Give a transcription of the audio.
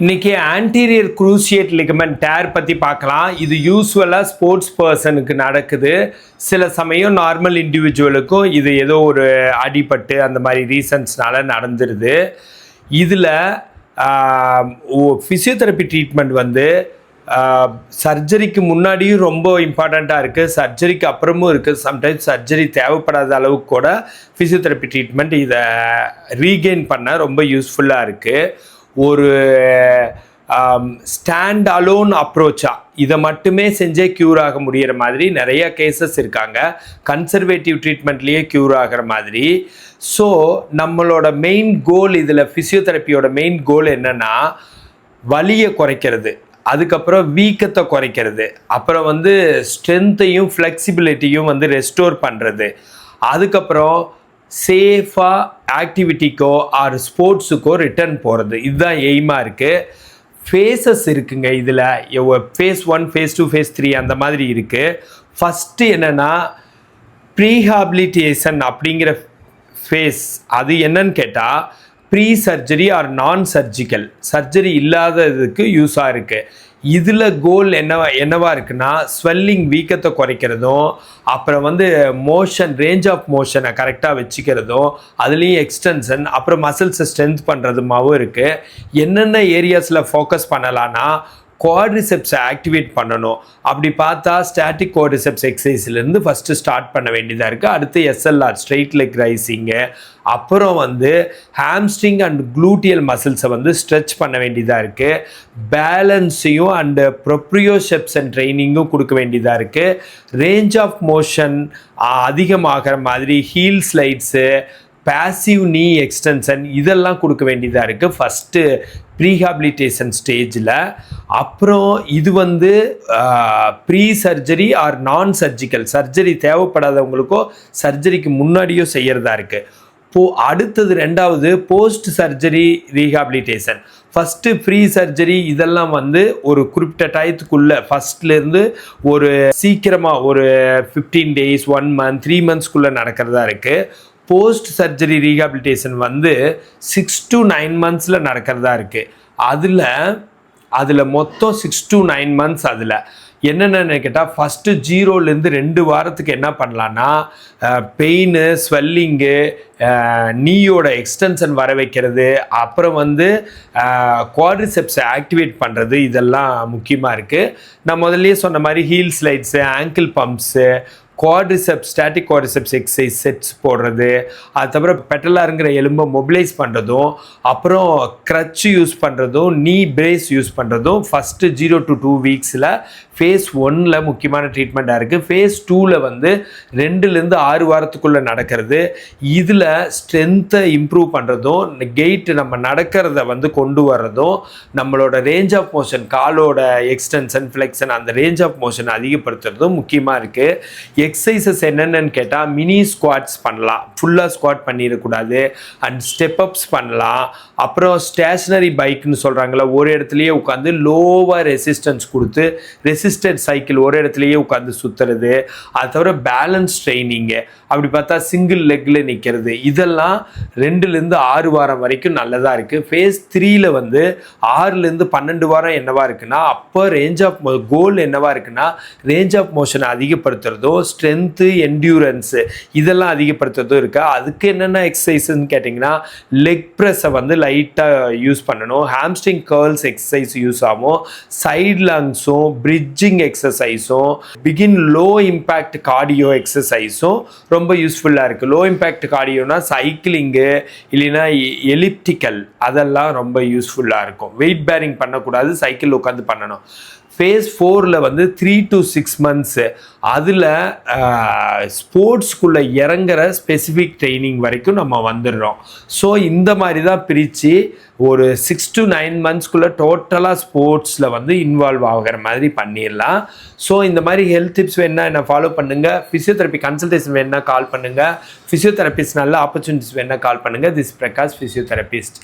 இன்னைக்கு anterior குரூசியேட் ligament dare பற்றி பார்க்கலாம். இது யூஸ்வலாக ஸ்போர்ட்ஸ் பர்சனுக்கு நடக்குது. சில சமயம் நார்மல் இண்டிவிஜுவலுக்கும் இது ஏதோ ஒரு அடிபட்டு அந்த மாதிரி ரீசன்ஸ்னால நடந்துருது. இதில் ஃபிசியோதெரப்பி ட்ரீட்மெண்ட் வந்து சர்ஜரிக்கு முன்னாடியும் ரொம்ப இம்பார்ட்டண்ட்டாக இருக்குது சர்ஜரிக்கு அப்புறமும் இருக்குது சம்டைம்ஸ் சர்ஜரி தேவைப்படாத அளவுக்கு கூட ஃபிசியோதெரப்பி ட்ரீட்மெண்ட் இதை ரீகெயின் பண்ண ரொம்ப யூஸ்ஃபுல்லாக இருக்குது ஒரு ஸ்டாண்ட் அலோன் அப்ரோச்சாக இதை மட்டுமே செஞ்சே க்யூர் ஆக முடிகிற மாதிரி நிறைய கேசஸ் இருக்காங்க. கன்சர்வேட்டிவ் ட்ரீட்மெண்ட்லேயே க்யூர் ஆகிற மாதிரி. ஸோ நம்மளோட மெயின் கோல் இதில் ஃபிசியோதெரப்பியோட மெயின் கோல் என்னென்னா வலியை குறைக்கிறது. அதுக்கப்புறம் வீக்கத்தை குறைக்கிறது. அப்புறம் வந்து ஸ்ட்ரென்த்தையும் ஃப்ளெக்சிபிலிட்டியும் வந்து ரெஸ்டோர் பண்ணுறது அதுக்கப்புறம் சேஃபாக ஆக்டிவிட்டிக்கோ ஆர் ஸ்போர்ட்ஸுக்கோ ரிட்டர்ன் போகிறது இதுதான் எய்மாக இருக்குது ஃபேஸஸ் இருக்குங்க இதில். Phase one phase two phase three அந்த மாதிரி இருக்குது ஃபஸ்ட்டு என்னென்னா ப்ரீஹாபிலிட்டேஷன் அப்படிங்கிற ஃபேஸ் அது என்னன்னு கேட்டால் pre surgery or non surgical surgery இல்லாததுக்கு யூஸாக இருக்குது இதில் கோல் என்னவா என்னவா இருக்குன்னா ஸ்வெல்லிங் வீக்கத்தை குறைக்கிறதும் அப்புறம் வந்து மோஷன் ரேஞ்ச் ஆஃப் மோஷனை கரெக்டாக வச்சுக்கிறதும் அதுலேயும் எக்ஸ்டென்ஷன் அப்புறம் மசில்ஸை ஸ்ட்ரென்த் பண்ணுறதுமாவும் இருக்குது என்னென்ன ஏரியாஸில் ஃபோக்கஸ் பண்ணலான்னா கோஆர்டிசெப்ஸை ஆக்டிவேட் பண்ணணும். அப்படி பார்த்தா ஸ்டாட்டிக் கோஆர்டிசெப்ஸ் எக்ஸசைஸ்லேருந்து ஃபஸ்ட்டு ஸ்டார்ட் பண்ண வேண்டியதாக இருக்குது அடுத்து எஸ்எல்ஆர் ஸ்ட்ரெயிட் லெக் ரைசிங்கு அப்புறம் வந்து ஹாம்ஸ்ட்ரிங் அண்ட் க்ளூட்டியல் மசில்ஸை வந்து ஸ்ட்ரெச் பண்ண வேண்டியதாக இருக்குது பேலன்ஸையும் அண்டு ப்ரொப்ரியோஷெப்ஸ் அண்ட் ட்ரைனிங்கும் கொடுக்க வேண்டியதாக இருக்குது ரேஞ்ச் ஆஃப் மோஷன் அதிகமாகிற மாதிரி heel slides passive knee extension இதெல்லாம் கொடுக்க வேண்டியதாக இருக்குது ஃபஸ்ட்டு ப்ரீஹாபிலிட்டேஷன் ஸ்டேஜில் அப்புறம் இது வந்து pre surgery or non surgical surgery தேவைப்படாதவங்களுக்கோ சர்ஜரிக்கு முன்னாடியோ செய்கிறதா இருக்குது போ அடுத்தது ரெண்டாவது post surgery rehabilitation first free surgery இதெல்லாம் வந்து ஒரு குறிப்பிட்ட டயத்துக்குள்ளே ஃபஸ்ட்லேருந்து ஒரு சீக்கிரமாக ஒரு fifteen days one month three மந்த்ஸ்க்குள்ளே நடக்கிறதா இருக்குது போஸ்ட் சர்ஜரி ரீஹாபிலிட்டேஷன் வந்து சிக்ஸ் டு நைன் மந்த்ஸில் நடக்கிறதா இருக்குது அதில் அதில் மொத்தம் சிக்ஸ் டு நைன் மந்த்ஸ் அதில். என்னென்னு கேட்டால் ஃபஸ்ட்டு ஜீரோலேருந்து ரெண்டு வாரத்துக்கு என்ன பண்ணலான்னா பெயின் ஸ்வெல்லிங்கு நீயோட எக்ஸ்டென்ஷன் வர வைக்கிறது அப்புறம் வந்து குவாட்ரிசெப்ஸை ஆக்டிவேட் பண்ணுறது இதெல்லாம் முக்கியமாக இருக்குது நான் முதல்லயே சொன்ன மாதிரி heel slides ankle pumps quadriceps static quadriceps exercise sets போடுறது அது தவிர பெட்டலாருங்கிற எலும்பை மொபிலைஸ் பண்ணுறதும் அப்புறம் க்ரச் யூஸ் பண்ணுறதும் நீ பிரேஸ் யூஸ் பண்ணுறதும் ஃபஸ்ட்டு ஜீரோ டு டூ வீக்ஸில் ஃபேஸ் ஒன்னில் முக்கியமான ட்ரீட்மெண்ட்டாக இருக்குது ஃபேஸ் டூவில் வந்து ரெண்டுலேருந்து ஆறு வாரத்துக்குள்ளே நடக்கிறது. இதில் ஸ்ட்ரென்த்தை இம்ப்ரூவ் பண்ணுறதும் கெயிட் நம்ம நடக்கிறத வந்து கொண்டு வர்றதும் நம்மளோட ரேஞ்ச் ஆஃப் மோஷன் காலோட எக்ஸ்டென்ஷன் ஃப்ளெக்ஷன் அந்த ரேஞ்ச் ஆஃப் மோஷன் அதிகப்படுத்துறதும் முக்கியமாக இருக்குது எக்ஸசைசஸ் என்னென்னு கேட்டால் மினி ஸ்குவாட்ஸ் பண்ணலாம். ஃபுல்லாக ஸ்குவாட் பண்ணிடக்கூடாது. அண்ட் ஸ்டெப் அப்ஸ் பண்ணலாம். அப்புறம் ஸ்டேஷ்னரி பைக்னு சொல்கிறாங்களே ஒரு இடத்துலையே உட்காந்து லோவாக ரெசிஸ்டன்ஸ் கொடுத்து ரெசி ரெசிஸ்டன்ட் சைக்கிள் ஒரு இடத்துலையே உட்காந்து சுற்றுறது அது தவிர பேலன்ஸ் ட்ரைனிங்கு அப்படி பார்த்தா சிங்கிள் லெக்கில் நிற்கிறது இதெல்லாம் ரெண்டுலேருந்து ஆறு வாரம் வரைக்கும் நல்லதாக இருக்குது ஃபேஸ் த்ரீயில் வந்து ஆறுலேருந்து பன்னெண்டு வாரம் என்னவா இருக்குன்னா அப்போ ரேஞ்ச் ஆஃப் கோல் என்னவா இருக்குன்னா ரேஞ்ச் ஆஃப் மோஷனை அதிகப்படுத்துறதும் ஸ்ட்ரென்த்து என்டியூரன்ஸு இதெல்லாம் அதிகப்படுத்துறதும் இருக்குது அதுக்கு என்னென்ன எக்ஸசைஸ்ன்னு கேட்டிங்கன்னா லெக் ப்ரெஸ்ஸை வந்து லைட்டாக யூஸ் பண்ணணும். ஹாம்ஸ்டிங் கேர்ள்ஸ் எக்ஸசைஸ் யூஸ் ஆகும். சைட் லங்ஸும் ஸ்ட்ரெச்சிங் எக்ஸசைஸும் பிகின் லோ இம்பேக்ட் கார்டியோ எக்ஸசைஸும் ரொம்ப யூஸ்ஃபுல்லாக இருக்குது லோ இம்பேக்ட் கார்டியோனா சைக்கிளிங்கு இல்லைன்னா e, எலிப்டிக்கல் அதெல்லாம் ரொம்ப யூஸ்ஃபுல்லாக இருக்கும். வெயிட் பேரிங் பண்ணக்கூடாது சைக்கிள் உட்காந்து பண்ணணும். ஃபேஸ் ஃபோரில் வந்து த்ரீ டு சிக்ஸ் மந்த்ஸு அதில் ஸ்போர்ட்ஸ்குள்ளே இறங்குற ஸ்பெசிஃபிக் ட்ரைனிங் வரைக்கும் நம்ம வந்துடுறோம். ஸோ இந்த மாதிரி தான் பிரித்து ஒரு சிக்ஸ் டு நைன் மந்த்ஸ்க்குள்ளே டோட்டலாக ஸ்போர்ட்ஸில் வந்து இன்வால்வ் ஆகிற மாதிரி பண்ணிடலாம். ஸோ இந்த மாதிரி ஹெல்த் டிப்ஸ் வேணால் என்ன ஃபாலோ பண்ணுங்கள் ஃபிசியோதெரப்பி கன்சல்டேஷன் வேணால் கால் பண்ணுங்கள் ஃபிசியோதெரபிஸ்ட் நல்ல ஆப்பர்ச்சுனிட்டிஸ் வேணால் கால் பண்ணுங்கள் திஸ் பிரகாஷ் ஃபிசியோதெரபிஸ்ட்